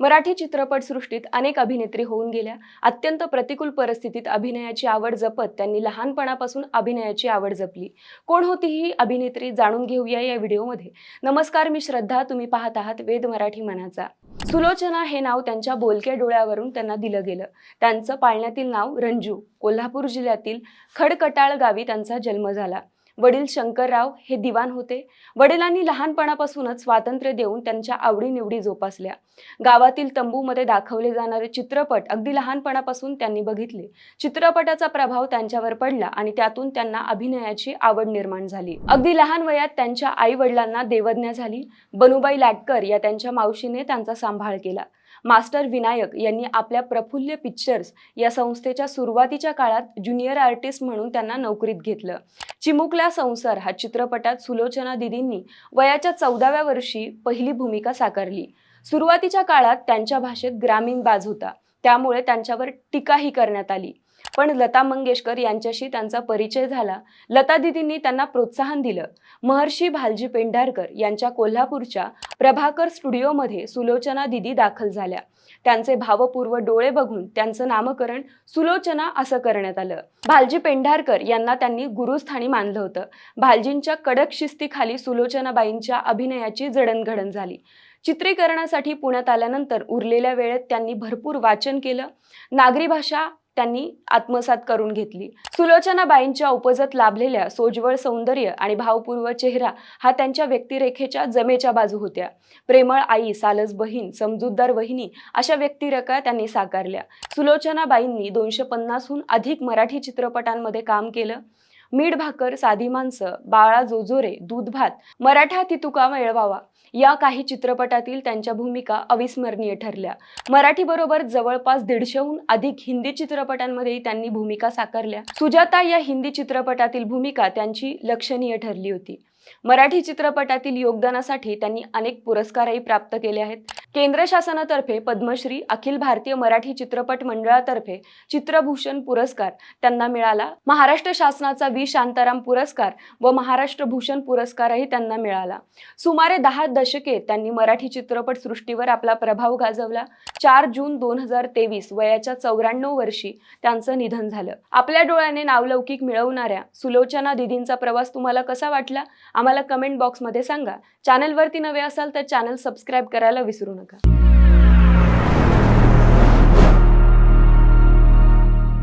मराठी चित्रपटसृष्टीत अनेक अभिनेत्री होऊन गेल्या. अत्यंत प्रतिकूल परिस्थितीत अभिनयाची आवड जपत त्यांनी लहानपणापासून अभिनयाची आवड जपली. कोण होती ही अभिनेत्री जाणून घेऊया या व्हिडिओमध्ये. नमस्कार मी श्रद्धा. तुम्ही पाहत आहात वेद मराठी मनाचा. सुलोचना हे नाव त्यांच्या बोलक्या डोळ्यावरून त्यांना दिलं गेलं. त्यांचं पाळण्यातील नाव रंजू. कोल्हापूर जिल्ह्यातील खडकटाळ गावी त्यांचा जन्म झाला. वडील शंकरराव हे दिवाण होते. वडिलांनी लहानपणापासूनच स्वातंत्र्य देऊन त्यांच्या आवडीनिवडी जोपासल्या. गावातील तंबूमध्ये दाखवले जाणारे चित्रपट अगदी लहानपणापासून त्यांनी बघितले. चित्रपटाचा प्रभाव त्यांच्यावर पडला आणि त्यातून त्यांना अभिनयाची आवड निर्माण झाली. अगदी लहान वयात त्यांच्या आई वडिलांना देवज्ञा झाली. बनुबाई लाटकर या त्यांच्या मावशीने त्यांचा सांभाळ केला. मास्टर विनायक यांनी आपल्या प्रफुल्ल पिक्चर्स या संस्थेच्या सुरुवातीच्या काळात ज्युनियर आर्टिस्ट म्हणून त्यांना नोकरीत घेतलं. चिमुकला संसार हा चित्रपटात सुलोचना दिदींनी वयाच्या चौदाव्या वर्षी पहिली भूमिका साकारली. सुरुवातीच्या काळात त्यांच्या भाषेत ग्रामीण बाज होता. त्यामुळे त्यांच्यावर टीकाही करण्यात आली. पण लता मंगेशकर यांच्याशी त्यांचा परिचय झाला. लता दिदींनी त्यांना प्रोत्साहन दिलं. महर्षी भालजी पेंढारकर यांच्या कोल्हापूरच्या प्रभाकर स्टुडिओमध्ये सुलोचना दिदी दाखल झाल्या. त्यांचे भावपूर्व डोळे बघून त्यांचं नामकरण सुलोचना असं करण्यात आलं. भालजी पेंढारकर यांना त्यांनी गुरुस्थानी मानलं होतं. भालजींच्या कडक शिस्तीखाली सुलोचनाबाईंच्या अभिनयाची जडणघडण झाली. चित्रीकरणासाठी पुण्यात आल्यानंतर उरलेल्या वेळेत त्यांनी भरपूर वाचन केलं. नागरी भाषा त्यांनी आत्मसात करून घेतली. सुलोचनाबाईंच्या उपजत लाभलेल्या सोज्वळ सौंदर्य आणि भावपूर्व चेहरा हा त्यांच्या व्यक्तिरेखेच्या जमेच्या बाजू होत्या. प्रेमळ आई सालस बहीण समजूतदार वहिनी अशा व्यक्तिरेखा त्यांनी साकारल्या. सुलोचनाबाईंनी दोनशे पन्नासहून अधिक मराठी चित्रपटांमध्ये काम केलं. मीठ भाकर साधी माणसं बाळा जोजोरे दूध भात मराठा तितुका मिळवावा. या काही चित्रपटातील त्यांच्या भूमिका अविस्मरणीय ठरल्या. मराठीबरोबर जवळपास दीडशेहून अधिक हिंदी चित्रपटांमध्ये त्यांनी भूमिका साकारल्या. सुजाता या हिंदी चित्रपटातील भूमिका त्यांची लक्षणीय ठरली होती. मराठी चित्रपटातील योगदानासाठी त्यांनी अनेक पुरस्कारही प्राप्त केले आहेत. केंद्र शासनातर्फे पद्मश्री अखिल भारतीय मराठी चित्रपट मंडळातर्फे चित्रभूषण पुरस्कार त्यांना मिळाला. महाराष्ट्र शासनाचा व्ही. शांताराम पुरस्कार व महाराष्ट्र भूषण पुरस्कारही त्यांना मिळाला. सुमारे दहा दशके त्यांनी मराठी चित्रपट सृष्टीवर आपला प्रभाव गाजवला. चार जून दोन हजार तेवीस वयाच्या चौऱ्याण्णव वर्षी त्यांचं निधन झालं. आपल्या डोळ्याने नावलौकिक मिळवणाऱ्या सुलोचना दिदींचा प्रवास तुम्हाला कसा वाटला? आम्हाला कमेंट बॉक्समध्ये सांगा. चॅनलवरती नवे असाल तर चॅनल सबस्क्राईब करायला विसरू नका.